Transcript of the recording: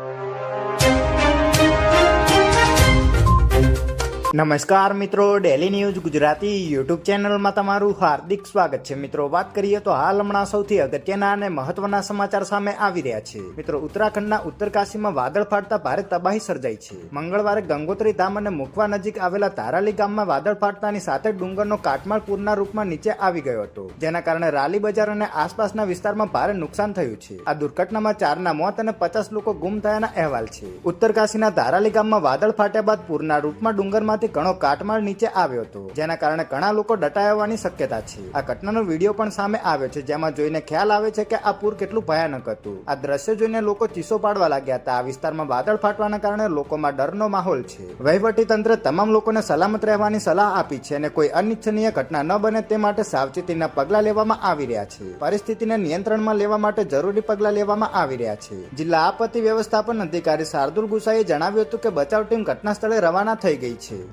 you. નમસ્કાર મિત્રો daily news Gujarati YouTube ચેનલમાં તમારું હાર્દિક સ્વાગત છે. મિત્રો, વાત કરીએ તો હાલ હમણાં સૌથી અગત્યના અને મહત્વના સમાચાર સામે આવી રહ્યા છે. મિત્રો, ઉત્તરાખંડના ઉત્તરકાશીમાં વાદળ ફાટતા ભારે તબાહી સર્જાઈ છે. મંગળવારે ગંગોત્રી ધામ અને મુખવા નજીક આવેલા તારાલી ગામમાં વાદળ ફાટતાની સાથે ડુંગરનો કાટમાળ પૂરના રૂપમાં નીચે આવી ગયો હતો. જેના કારણે રાલી બજાર અને આસપાસના વિસ્તારમાં ભારે નુકસાન થયું છે. આ દુર્ઘટનામાં ચારના મોત અને પચાસ લોકો ગુમ થયાના અહેવાલ છે. ઉત્તરકાશીના ધારાલી ગામમાં વાદળ ફાટ્યા બાદ પૂરના રૂપમાં ડુંગરમાંથી ઘણો કાટમાળ નીચે આવ્યો હતો, જેના કારણે ઘણા લોકો દટાયવાની શક્યતા છે. આ ઘટનાનો વીડિયો પણ સામે આવ્યો છે, જેમાં જોઈને ખ્યાલ આવે છે કે આ પૂર કેટલું ભયાનક હતું. આ દ્રશ્ય જોઈને લોકો ચીસો પાડવા લાગ્યા હતા. આ વિસ્તારમાં વાદળ ફાટવાના કારણે લોકોમાં ડરનો માહોલ છે. વહીવટી તંત્ર તમામ લોકોને સલામત રહેવાની સલાહ આપી છે અને કોઈ અનિચ્છનીય ઘટના ન બને તે માટે સાવચેતીના પગલાં લેવામાં આવી રહ્યા છે. પરિસ્થિતિને નિયંત્રણમાં લેવા માટે જરૂરી પગલાં લેવામાં આવી રહ્યા છે. જિલ્લા આપત્તિ વ્યવસ્થાપન અધિકારી શાર્દુલ ગુસાઈએ જણાવ્યું હતું કે બચાવ ટીમ ઘટના સ્થળે રવાના થઈ ગઈ છે.